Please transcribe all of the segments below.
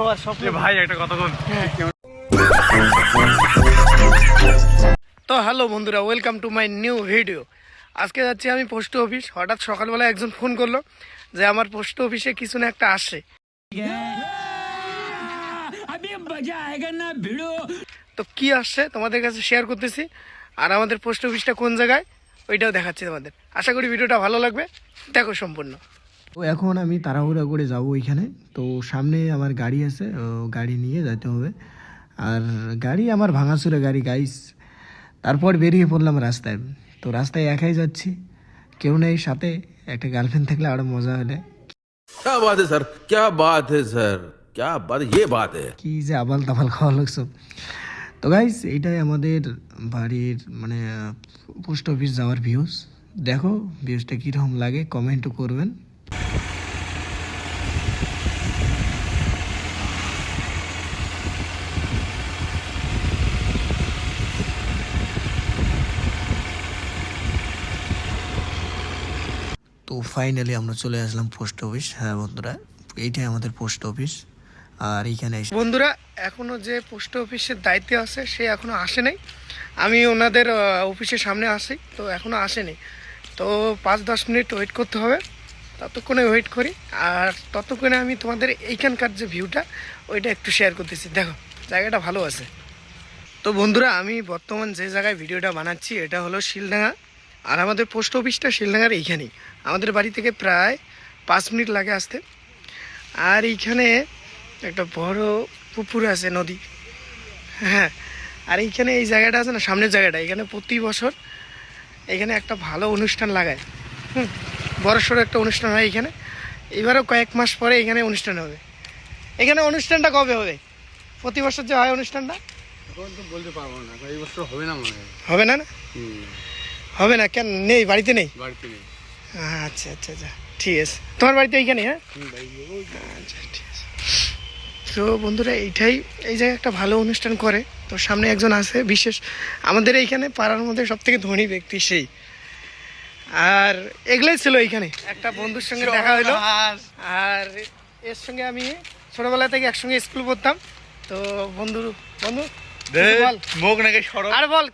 হওয়ার স্বপ্ন ভাই একটা কথা বল। তো হ্যালো বন্ধুরা welcome to my new video আজকে যাচ্ছি আমি পোস্ট অফিস। হঠাৎ সকালবেলা একজন ফোন করল যে আমার পোস্ট অফিসে কিছু না একটা আসে। তো কি আসছে তোমাদের কাছে শেয়ার করতেছি। আর আমাদের পোস্ট অফিসটা কোন জায়গায় ওইটাও দেখাচ্ছি তোমাদের। আশা করি ভিডিওটা ভালো লাগবে। দেখো সম্পূর্ণ। তো এখন আমি তাড়াহুড়া করে যাব ওইখানে তো সামনে আমার গাড়ি আছে ও গাড়ি নিয়ে যেতে হবে আর গাড়ি আমার ভাঙাচুরা গাড়ি গাইস তারপর বেরিয়ে পড়লাম রাস্তায় তো রাস্তায় একাই যাচ্ছি কেউ নেই সাথে একটা গার্লফ্রেন্ড থাকলে আরও মজা হলে क्या बात है सर क्या बात है सर क्या बात ये बात है কি যে আবাল তাবাল খাওয়া লাগছো তো গাইস এইটাই আমাদের বাড়ির মানে পোস্ট অফিস যাওয়ার ভিউজ দেখো ভিউজটা কীরকম লাগে কমেন্টও করবেন তো ফাইনালি আমরা চলে আসলাম পোস্ট অফিস হ্যাঁ বন্ধুরা, এইটাই আমাদের পোস্ট অফিস আর এইখানে বন্ধুরা, এখনও যে পোস্ট অফিসের দায়িত্বে আছে, সে এখনও আসে নাই। আমি ওনাদের অফিসের সামনে আসি তো এখনও আসেনি তো পাঁচ দশ মিনিট ওয়েট করতে হবে। ততক্ষণে ওয়েট করি। আর ততক্ষণে আমি তোমাদের এইখানকার যে ভিউটা ওইটা একটু শেয়ার করতেছি। দেখো, জায়গাটা ভালো আছে। তো বন্ধুরা, আমি বর্তমান যে জায়গায় ভিডিওটা বানাচ্ছি, এটা হলো শিলডাঙ্গা। আর আমাদের পোস্ট অফিসটা শিলডাঙ্গার এইখানেই। আমাদের বাড়ি থেকে প্রায় পাঁচ মিনিট লাগে আসতে। আর এইখানে একটা বড় পুকুর আছে নদী। হ্যাঁ আর এইখানে এই জায়গাটা আছে না সামনের জায়গাটা। এখানে প্রতি বছর এখানে একটা ভালো অনুষ্ঠান লাগায়। হুম বড় সড়ো একটা অনুষ্ঠান হয় এখানে। এবারও কয়েক মাস পরে এখানে অনুষ্ঠান হবে। এখানে অনুষ্ঠানটা কবে হবে? প্রতি বছর যে হয় অনুষ্ঠানটা? বলতে পারব না এই বছর হবে না মনে হয়। হবে না না? হবে না? কেন? নেই বাড়িতে নেই? বাড়িতে নেই। আচ্ছা আচ্ছা আচ্ছা। ঠিক আছে। তোমার বাড়িতে এইখানে হ্যাঁ? আচ্ছা ঠিক আছে। তো বন্ধুরা এইটাই এই জায়গায় একটা ভালো অনুষ্ঠান করে। তো সামনে একজন আছে বিশেষ আমাদের এইখানে পাড়ার মধ্যে সব থেকে ধনী ব্যক্তি সেই। আর এগুলোই ছিল এইখানে। একটা বন্ধুর সঙ্গে দেখা হলো। আর এর সঙ্গে আমি ছোটবেলা থেকে একসঙ্গে স্কুল পড়তাম। তো বন্ধু বন্ধু বল। মুখ নাকি আর বল।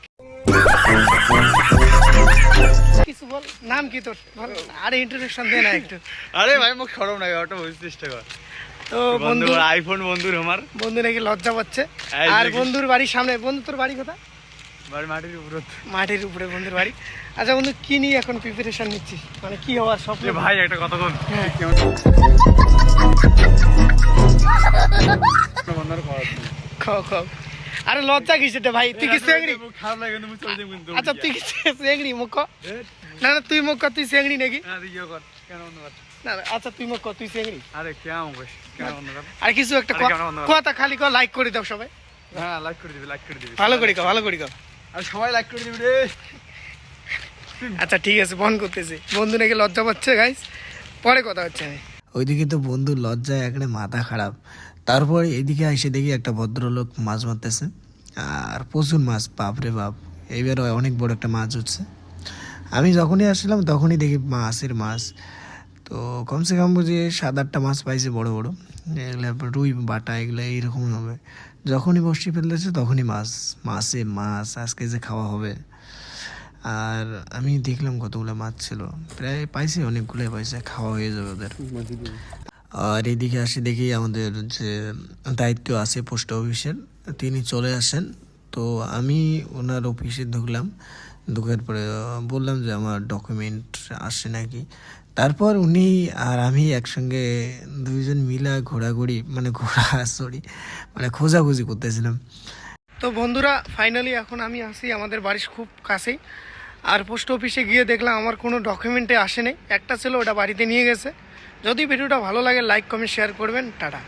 কিছু বল নাম কি তোর? আরে ইন্ট্রোডাকশন দে না একটু। আরে ভাই মুখ সরব নাকি ওটা বুঝতে চেষ্টা কর। তো বন্ধু বন্ধু আইফোন বন্ধুর আমার। বন্ধু নাকি লজ্জা পাচ্ছে? আর বন্ধুর বাড়ির সামনে বন্ধু তোর বাড়ি কোথা বাড়ি মাটির উপর। মাটির উপরে বন্ধুর বাড়ি। আচ্ছা বন্ধু কি নিয়ে এখন প্রিপারেশন নিচ্ছিস? মানে কি হওয়ার স্বপ্ন? ভাই একটা কথা বল। হ্যাঁ। বন্ধুর খাওয়া খাও খাও আরে লজ্জা কিসেটা ভাই? তুই কি চেংড়ি কিন্তু। আচ্ছা তুই কি চেংড়ি মুখ? না না তুই মুখ তুই চেংড়ি নাকি? আরে কর কেন বন্ধ কর না না, আচ্ছা তুই মুখ তুই চেংড়ি আরে কেমন বন্ধ আর কিছু একটা বন্ধু? কথা খালি কর লাইক করে দাও সবাই। হ্যাঁ লাইক করে দিবি লাইক করে দিবি। ভালো করে কর ভালো করে কর। আর সবাই লাইক করে দিবি রে। আচ্ছা ঠিক আছে বন্ধ করতেছি। বন্ধু নাকি লজ্জা পাচ্ছে গাইস পরে কথা হচ্ছে। আমি ওইদিকে তো বন্ধুর লজ্জায় এখানে মাথা খারাপ। তারপর এদিকে এসে দেখি একটা ভদ্রলোক মাছ মারতেছে। আর প্রচুর মাছ, বাপরে বাপ। এইবার অনেক বড় একটা মাছ হচ্ছে আমি যখনই আসলাম তখনই দেখি মাছের মাছ। তো কমসে কম বুঝি সাত আটটা মাছ পাইছে বড় বড়। এগুলো রুই বাটা, এগুলো এইরকম হবে। যখনই বসি ফেলতেছে, তখনই মাছ, মাছে মাছ, আজকে যে খাওয়া হবে। আর আমি দেখলাম কতগুলো মাছ ছিল। প্রায় পাইছে, অনেকগুলোই পাইছে, খাওয়া হয়ে যাবে ওদের। আর এদিকে আসি দেখি আমাদের যে দায়িত্ব আছে পোস্ট অফিসের, তিনি চলে আসেন। তো আমি ওনার অফিসে ঢুকলাম, ঢুকার পরে বললাম যে আমার ডকুমেন্ট আসে নাকি। তারপর উনি আর আমি একসঙ্গে দুইজন মিলা ঘোরাঘুরি মানে ঘোরা সরি মানে খোঁজাখুঁজি করতেছিলাম। তো বন্ধুরা ফাইনালি এখন আমি আসি আমাদের বাড়ির খুব কাছেই। আর পোস্ট অফিসে গিয়ে দেখলাম আমার কোনো ডকুমেন্টে আসেনি। একটা ছিল, ওটা বাড়িতে নিয়ে গেছে। যদি ভিডিওটা ভালো লাগে লাইক কমেন্ট শেয়ার করবেন। টাটা।